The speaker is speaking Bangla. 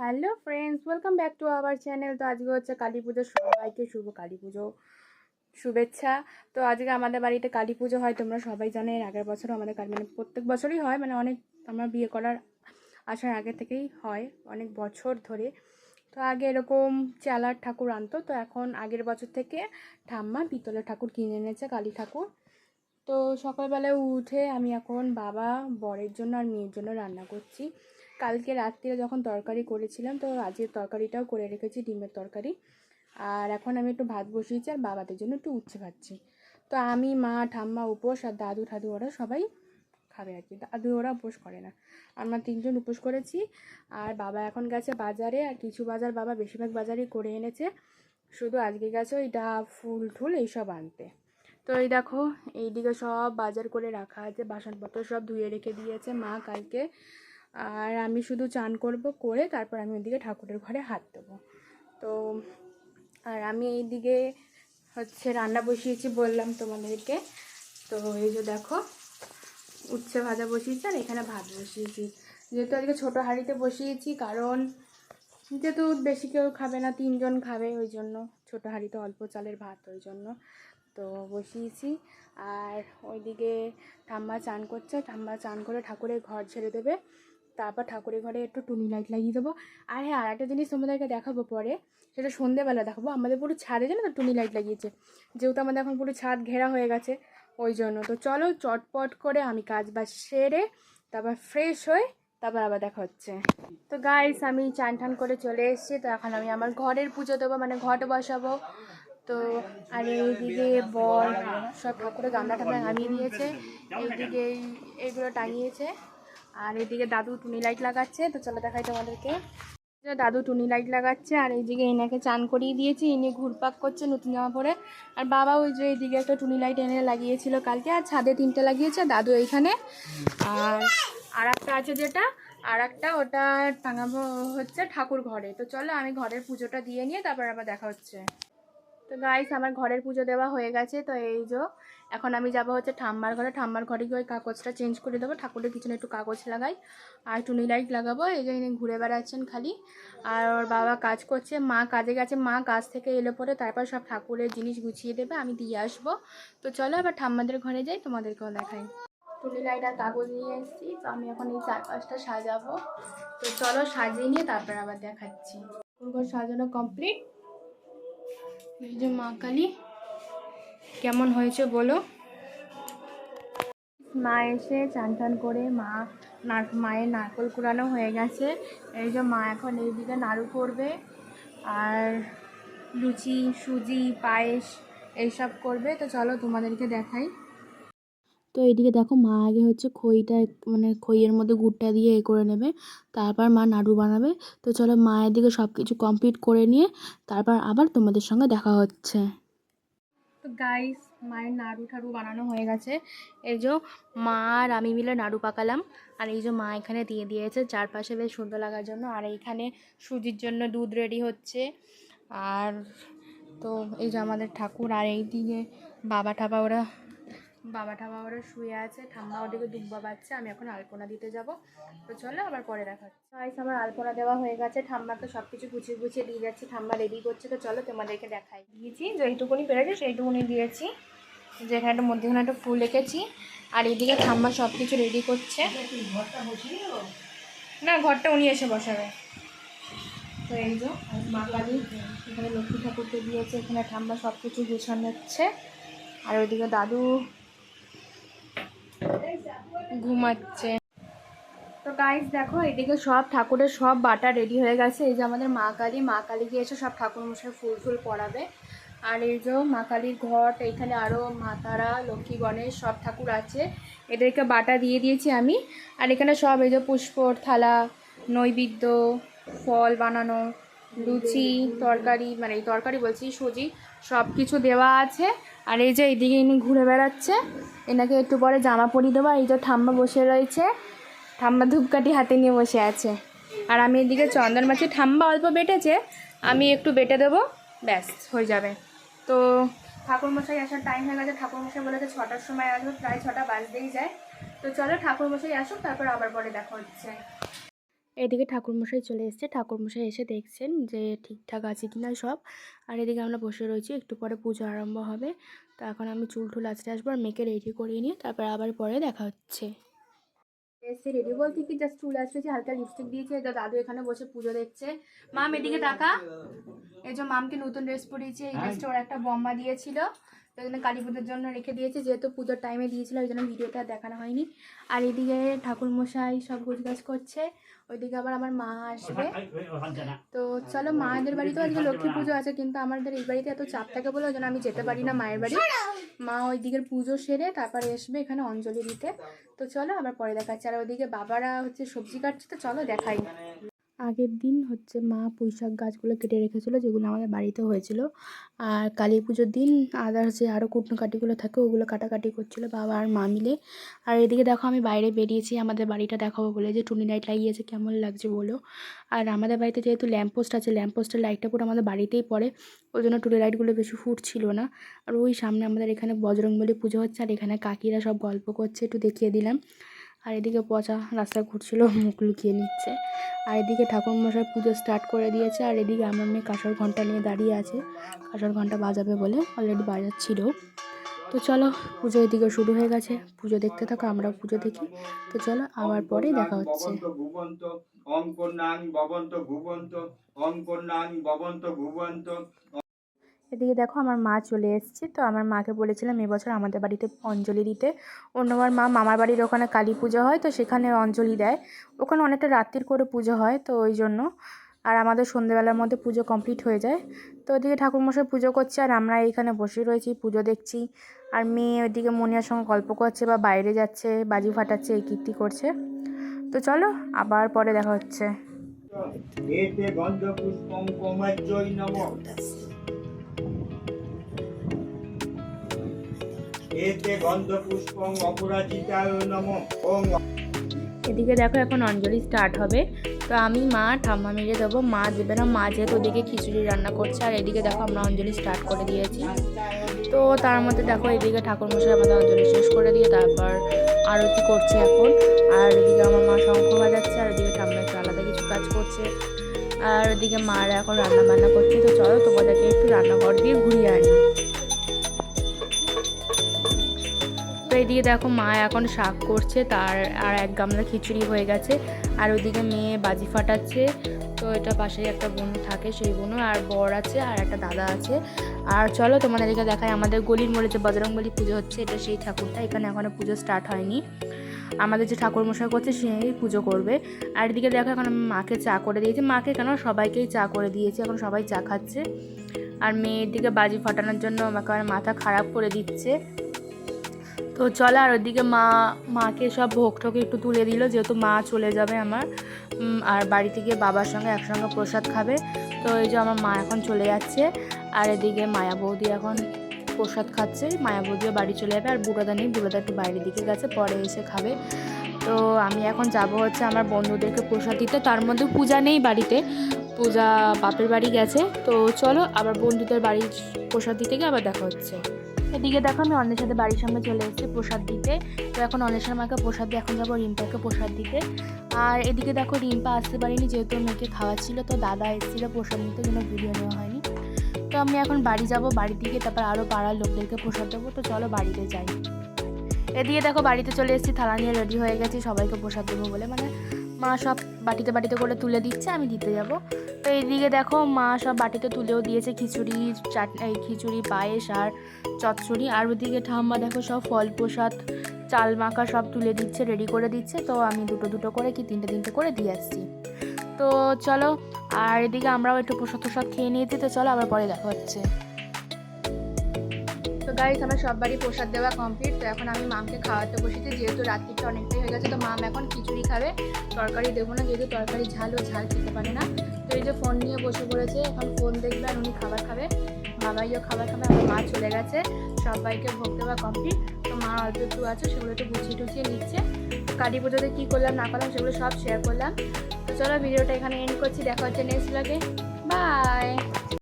Hello friends welcome back to our channel তো আজকে হচ্ছে কালী পুজো। সবাইকে শুভ কালী পুজো। শুভেচ্ছা। তো আজকে আমাদের বাড়িতে কালী পুজো হয়। তোমরা সবাই জানো, এর আগের বছরও আমাদের কালী মানে প্রত্যেক বছরই হয়। মানে অনেক আমরা বিয়ে করার আসার আগে থেকেই হয়। অনেক বছর ধরে। তো আগে এরকম চালার ঠাকুর আনতো। তো এখন আগের বছর থেকে ঠাম্মা পিতলের ঠাকুর কিনে এনেছে, কালী ঠাকুর। তো সকালবেলায় উঠে আমি এখন বাবা, বরের জন্য আর মেয়ের জন্য রান্না করছি। কালকে রাত্রিরে যখন তরকারি করেছিলাম, তো আজকে তরকারিটাও করে রেখেছি, ডিমের তরকারি। আর এখন আমি একটু ভাত বসিয়েছি আর বাবাদের জন্য একটু উচ্ছে ভাজছি। তো আমি, মা, ঠাম্মা, উপোস আর দাদু, ঠাদু ওরা সবাই খাবে আর কি। দাদু ওরা উপোস করে না। আমরা তিনজন উপোস করেছি। আর বাবা এখন গেছে বাজারে আর কিছু বাজার বাবা বেশিরভাগ বাজারই করে এনেছে। শুধু আজকে গেছে ওই ডাব, ফুল ঠুল এইসব আনতে। তো এই দেখো, এইদিকে সব বাজার করে রাখা আছে। বাসনপত্র সব ধুয়ে রেখে দিয়েছে মা কালকে। আর আমি শুধু চান করব করে তারপর আমি ওইদিকে ঠাকুরের ঘরে হাত দেবো। তো, আর আমি এইদিকে হচ্ছে রান্না বসিয়েছি বললাম তোমাদেরকে। তো এই যে দেখো, উচ্ছে ভাজা বসিয়েছি আর এখানে ভাত বসিয়েছি। যেহেতু আজকে ছোটো হাঁড়িতে বসিয়েছি, কারণ যেহেতু বেশি কেউ খাবে না, তিনজন খাবে, ওই জন্য ছোটো হাঁড়িতে অল্প চালের ভাত, ওই জন্য তো বসিয়েছি। আর ওইদিকে ঠাম্মা চান করছে, ঠাম্মা চান করে ঠাকুরের ঘর ছেড়ে দেবে। তারপর ঠাকুরের ঘরে একটু টুনি লাইট লাগিয়ে দেবো। আর হ্যাঁ আর একটা জিনিস তোমাদেরকে দেখাবো পরে, সেটা সন্ধেবেলা দেখাবো। আমাদের পুরো ছাদে জানো তো টুনি লাইট লাগিয়েছে। যেহেতু আমাদের এখন পুরো ছাদ ঘেরা হয়ে গেছে, ওই জন্য। তো চলো চটপট করে আমি কাজ বাজ সেরে, তারপর ফ্রেশ হয়ে তারপর আবার দেখা হচ্ছে। তো গাইস আমি চান টান করে চলে এসেছি। তো এখন আমি আমার ঘরের পুজো দেবো মানে ঘট বসাবো। তো আর এইদিকে বর, সব ঠাকুরের গামলা টামলা নামিয়ে দিয়েছে। এইদিকে এই- এইগুলো টাঙিয়েছে। আর এদিকে দাদু টুনি লাইট লাগাচ্ছে, তো চলো দেখাই তোমাদেরকে। দাদু টুনি লাইট লাগাচ্ছে, আর এইদিকে এনাকে চান করিয়ে দিয়েছি, ইনি ঘুরপাক করছে নতুন জামা পরে। আর বাবা ওই যে এইদিকে একটা টুনি লাইট এনে লাগিয়েছিল কালকে, আর ছাদে তিনটে লাগিয়েছে, দাদু এইখানে। আর আর একটা আছে যেটা আর একটা ওটা টাঙাবো হচ্ছে ঠাকুর ঘরে। তো চলো আমি ঘরের পুজোটা দিয়ে নিয়ে তারপর আবার দেখা হচ্ছে। তো গাইস আমার ঘরের পুজো দেওয়া হয়ে গেছে, তো এই যে এখন আমি যাব হচ্ছে ঠাম্মার ঘরে। ঠাম্মার ঘরে গিয়ে ওই কাগজটা চেঞ্জ করে দেবো। ঠাকুরের পিছনে একটু কাগজ লাগাই। আর টুনি লাইট লাগাবো। এই যে ইনি ঘুরে বেড়াচ্ছেন খালি। আর ওর বাবা কাজ করছে। মা কাজে গেছে। মা কাজ থেকে এলে পরে তারপর সব ঠাকুরের জিনিস গুছিয়ে দেবে। আমি দিয়ে আসব। তো চলো আবার ঠাম্মাদের ঘরে যাই, তোমাদেরকেও দেখাই। টুনি লাইট আর কাগজ নিয়ে এসেছি। তো আমি এখন এই চারপাশটা সাজাবো। তো চলো সাজিয়ে নিয়ে তারপর আবার দেখাচ্ছি। ঘর সাজানো কমপ্লিট এই যে মা কালী। কেমন হয়েছে বলো? মা এসে চান টান করে মা নার- মায়ের নারকল কুড়ানো হয়ে গেছে। এই যে মা এখন এইদিকে নাড়ু করবে আর লুচি সুজি পায়েস এইসব করবে। তো চলো তোমাদেরকে দেখাই। তো এইদিকে দেখো মা আগে হচ্ছে খইটা মানে খইয়ের মধ্যে গুড়টা দিয়ে এ করে নেবে তারপর মা নাড়ু বানাবে। তো চলো মায়ের দিকে সব কিছু কমপ্লিট করে নিয়ে তারপর আবার তোমাদের সঙ্গে দেখা হচ্ছে। তো গাইস মায়ের নাড়ু ঠাড়ু বানানো হয়ে গেছে। এই যে মা আর আমি মিলে নাড়ু পাকালাম। আর এই যে মা এখানে দিয়ে দিয়েছে, চারপাশে বেশ সুন্দর লাগার জন্য। আর এইখানে সুজির জন্য দুধ রেডি হচ্ছে। আর তো এই যে আমাদের ঠাকুর, আর এই দিকে বাবা ঠাবা ওরা বাবা ঠাবা ওরা শুয়ে আছে, ঠাম্মা ওদিকে দুব্বা বাচ্চা, আমি এখন আলপনা দিতে যাব। তো চলো আবার পরে দেখা গাইস আমার আলপনা দেওয়া হয়ে গেছে, ঠাম্মাকে সব কিছু গুছিয়ে গুছিয়ে দিয়ে যাচ্ছি, ঠাম্মা রেডি করছে, তো চলো তোমাদেরকে দেখাই। দিয়েছি, যেইটুকুনি পেরেছি সেইটুকুনি দিয়েছি। যেখানে একটা মধ্যেখানে একটা ফুল রেখেছি, আর এদিকে ঠাম্মা সব কিছু রেডি করছে। না, ঘরটা উনি এসে বসাবে। তো এই যে মা কালী এখানে লক্ষ্মী ঠাকুরকে দিয়েছে, এখানে ঠাম্মা সব কিছু গুছানো হচ্ছে আর ওইদিকে দাদু ঘুমাচ্ছে। তো গাইস দেখো, এদিকে সব ঠাকুরের সব বাটা রেডি হয়ে গেছে। এই যে আমাদের মা কালী মা কালী গিয়ে এসে সব ঠাকুর মশাই ফুল ফুল পরাবে। আর এই যে মা কালীর ঘট এখানে আরও মাতারা লক্ষ্মী গণেশ সব ঠাকুর আছে। এদেরকে বাটা দিয়ে দিয়েছি আমি। আর এখানে সব এই যে পুষ্পর থালা, নৈবেদ্য, ফল বানানো লুচি, তরকারি মানে এই তরকারি বলছি, সুজি সব কিছু দেওয়া আছে। আর এই যে এইদিকে ইনি ঘুরে বেড়াচ্ছে। এনাকে একটু পরে জামা পরিয়ে দেবো। এই যে ঠাম্মা বসে রয়েছে। ঠাম্মা ধূপকাঠি হাতে নিয়ে বসে আছে। আর আমি এদিকে চন্দন মাছি, ঠাম্মা অল্প বেটেছে, আমি একটু বেটে দেবো। ব্যাস, হয়ে যাবে। তো ঠাকুরমশাই আসার টাইম হয়ে গেছে। ঠাকুরমশাই বলেছে ছটার সময় আসবে, প্রায় ছটা বাজতেই যায়। তো চলো ঠাকুরমশাই আসুক, তারপর আবার পরে দেখা হচ্ছে। এদিকে ঠাকুরমশাই চলে এসেছে। ঠাকুরমশাই এসে দেখছেন যে ঠিকঠাক আছে কি না সব। আর এদিকে আমরা বসে রয়েছি, একটু পরে পুজো আরম্ভ হবে। তো এখন আমি চুল টুল আছড়ে আসব আর মেয়েকে রেডি করিয়ে নিয়ে তারপর আবার পরে দেখা হচ্ছে। এসে রেডি বলতে কি? জাস্ট চুল আসতেছি হালকা লিপস্টিক দিয়েছে। তো দাদু এখানে বসে পুজো দেখছে। মাম এদিকে তাকা। এই যে মামকে নতুন ড্রেস পরিয়েছে। এই ড্রেসটা ওর একটা বম্বা দিয়েছিল। এখানে কালী পুজোর জন্য রেখে দিয়েছে, যেহেতু পুজোর টাইমে দিয়েছিল, ওই জন্য ভিডিওটা দেখানো হয়নি। আর এদিকে ঠাকুর মশাই সব গোছগাছ করছে, ওইদিকে আবার আমার মা আসবে। তো চলো মায়েদের বাড়িতেও আজকে লক্ষ্মী পুজো আছে, কিন্তু আমাদের এই বাড়িতে এত চাপ থাকে বলে ওই জন্য আমি যেতে পারি না মায়ের বাড়ি। মা ওই দিকের পুজো সেরে তারপরে আসবে এখানে অঞ্জলি দিতে। তো চলো, আবার পরে দেখাচ্ছি। আর ওইদিকে বাবারা হচ্ছে সবজি কাটছে, তো চলো দেখাই। আগের দিন হচ্ছে মা পুঁই শাক গাছগুলো কেটে রেখেছিলো, যেগুলো আমাদের বাড়িতে হয়েছিল। আর কালী পুজোর দিন আদার্স যে আরও কুটনো কাটিগুলো থাকে, ওগুলো কাটাকাটি করছিল বাবা আর মা মিলে। আর এদিকে দেখো আমি বাইরে বেরিয়েছি, আমাদের বাড়িটা দেখাবো বলে। যে টুনি লাইট লাগিয়েছে, কেমন লাগছে বলো? আর আমাদের বাড়িতে যেহেতু ল্যাম্পপোস্ট আছে ল্যাম্পপোস্টের লাইটটা পুরো আমাদের বাড়িতেই পড়ে। ওই জন্য টুনি লাইটগুলো বেশি ফুটছিল না। আর ওই সামনে আমাদের এখানে বজরংবলী পুজো হচ্ছে, আর এখানে কাকিরা সব গল্প করছে, একটু দেখিয়ে দিলাম। আর এদিকে পচা রাস্তা ঘুরছিল, মুখ লুকিয়ে নিচ্ছে। আর এদিকে ঠাকুরমশাই পুজো স্টার্ট করে দিয়েছে। আর এদিকে আমার মেয়ে কাঁসর ঘণ্টা নিয়ে দাঁড়িয়ে আছে। কাঁসর ঘণ্টা বাজাবে বলে অলরেডি বাজাচ্ছিল। তো চলো, পুজো এদিকে শুরু হয়ে গেছে। পুজো দেখতে থাকো, আমরাও পুজো দেখি। তো চলো, আবার পরে দেখা হচ্ছে। ওম কন্যাং ভবন্ত ওম কন্যাং ভুবন্ত এদিকে দেখো আমার মা চলে এসেছে। তো আমার মাকে বলেছিলাম এবছর আমাদের বাড়িতে অঞ্জলি দিতে। অন্যবার মা মামার বাড়ির ওখানে কালী পুজো হয়, তো সেখানে অঞ্জলি দেয়। ওখানে অনেকটা রাত্রির করে পুজো হয়, তো ওই জন্য। আর আমাদের সন্ধেবেলার মধ্যে পুজো কমপ্লিট হয়ে যায়। তো ওদিকে ঠাকুরমশাই পুজো করছে, আর আমরা এইখানে বসে রয়েছি, পুজো দেখছি। আর মেয়ে ওইদিকে মনিয়ার সঙ্গে গল্প করছে বা বাইরে যাচ্ছে, বাজি ফাটাচ্ছে, এই কীর্তি করছে। তো চলো, আবার পরে দেখা হচ্ছে। এতে গন্ধ পুষ্পং অপরাজিতায় নম ওম এদিকে দেখো এখন অঞ্জলি স্টার্ট হবে। তো আমি, মা, ঠাম্মা মিলে দেবো। মা দেবে না, মা যেহেতু ওদিকে খিচুড়ি রান্না করছে, আর এদিকে দেখো আমরা অঞ্জলি স্টার্ট করে দিয়েছি। তো তার মধ্যে দেখো এদিকে ঠাকুরমশাই আমাদের অঞ্জলি শেষ করে দিয়ে তারপর আরতি করছে এখন। আর এদিকে আমার মা শঙ্খ বাজাচ্ছে, আর ওদিকে ঠাম্মা একটু আলাদা কিছু কাজ করছে। আর ওদিকে মারা এখন রান্না বান্না করছে। তো চলো তোমাদেরকে একটু রান্নাঘর দিয়ে ঘুরিয়ে আনি। তো এদিকে দেখো মা এখন শাক করছে, তার আর এক গামলা খিচুড়ি হয়ে গেছে। আর ওইদিকে মেয়ে বাজি ফাটাচ্ছে, তো এটা পাশেই একটা বোন থাকে, সেই বোনও আর বর আছে, আর একটা দাদা আছে। আর চলো তোমাদেরকে দেখায় আমাদের গলির মোড়ে যে বজরংবলী পুজো হচ্ছে, এটা সেই ঠাকুরটা, এখানে এখনও পুজো স্টার্ট হয়নি। আমাদের যে ঠাকুর মশাই করছে, সেই পুজো করবে। আর এদিকে দেখো, এখন আমি মাকে চা করে দিয়েছি। মাকে কেন? সবাইকেই চা করে দিয়েছি, এখন সবাই চা খাচ্ছে। আর মেয়ের দিকে বাজি ফাটানোর জন্য আমাকে মাথা খারাপ করে দিচ্ছে। তো চলো আর ওদিকে মা, মাকে সব ভোগ টোক একটু তুলে দিল, যেহেতু মা চলে যাবে আমার। আর বাড়িতে গিয়ে বাবার সঙ্গে একসঙ্গে প্রসাদ খাবে। তো এই যে আমার মা এখন চলে যাচ্ছে, আর এদিকে মায়া বৌদি এখন প্রসাদ খাচ্ছে। মায়া বৌদিও বাড়ি চলে যাবে, আর বুড়োদা নেই, বুড়োদা একটু বাইরের দিকে গেছে, পরে এসে খাবে। তো আমি এখন যাব হচ্ছে আমার বন্ধুদেরকে প্রসাদ দিতে। তার মধ্যে পূজা নেই বাড়িতে, পূজা বাপের বাড়ি গেছে। তো চলো আবার বন্ধুদের বাড়ি প্রসাদ দিতে গিয়ে আবার দেখা হচ্ছে। এদিকে দেখো আমি অন্যের সাথে বাড়ির সামনে চলে এসেছি প্রসাদ দিতে। তো এখন অন্বেষার মাকে প্রসাদ দিয়ে, এখন যাব রিম্পাকে প্রসাদ দিতে। আর এদিকে দেখো রিম্পা আসতে পারিনি, যেহেতু মেয়েকে খাওয়াচ্ছিল তো দাদা এসেছিল প্রসাদ নিতে, কোনো ভিডিও নেওয়া হয়নি। তো আমি এখন বাড়ি যাব বাড়ি থেকে তারপর আরও পাড়ার লোকদেরকে প্রসাদ দেবো। তো চলো বাড়িতে যাই। এদিকে দেখো বাড়িতে চলে এসেছি, থালা নিয়ে রেডি হয়ে গেছি, সবাইকে প্রসাদ দেবো বলে। মানে মা সব বাটিতে বাটিতে করে তুলে দিচ্ছে, আমি দিতে যাব। তো এইদিকে দেখো মা সব বাটিতে তুলেও দিয়েছে খিচুড়ি, চাট, এই খিচুড়ি, পায়েস আর চচ্চড়ি। আর ওদিকে ঠাম্মা দেখো সব ফল প্রসাদ, চাল মাখা সব তুলে দিচ্ছে রেডি করে দিচ্ছে। তো আমি দুটো দুটো করে কি তিনটে তিনটে করে দিয়ে আসছি। তো চলো, আর এদিকে আমরাও একটু প্রসাদ প্রসাদ খেয়ে নিয়েছি। তো চলো আবার পরে দেখা হচ্ছে। তো গাইস আমার সব বাড়ি প্রসাদ দেওয়া কমপ্লিট তো এখন আমি মামকে খাওয়াতে বসেছি, যেহেতু রাত্রিটা অনেকটাই হয়ে গেছে, তো মাম এখন খিচুড়ি খাবে। তরকারি দেবো না, যেহেতু তরকারি ঝাল, ও ঝাল খেতে পারে না। তো এই যে ফোন নিয়ে বসে পড়েছে, এখন ফোন দেখবে আর উনি খাবার খাবে। বাবাইও খাবার খাবে, আমার মা চলে গেছে। সবাইকে ভোগ দেওয়া কমপ্লিট তো মা অল্প একটু আছে, সেগুলো একটু গুছিয়ে টুছিয়ে নিচ্ছে। কালী পুজোতে কী করলাম, না করলাম, সেগুলো সব শেয়ার করলাম। তো চলো, ভিডিওটা এখানে এন্ড করছি। দেখা হচ্ছে নেক্সট লাগে বাই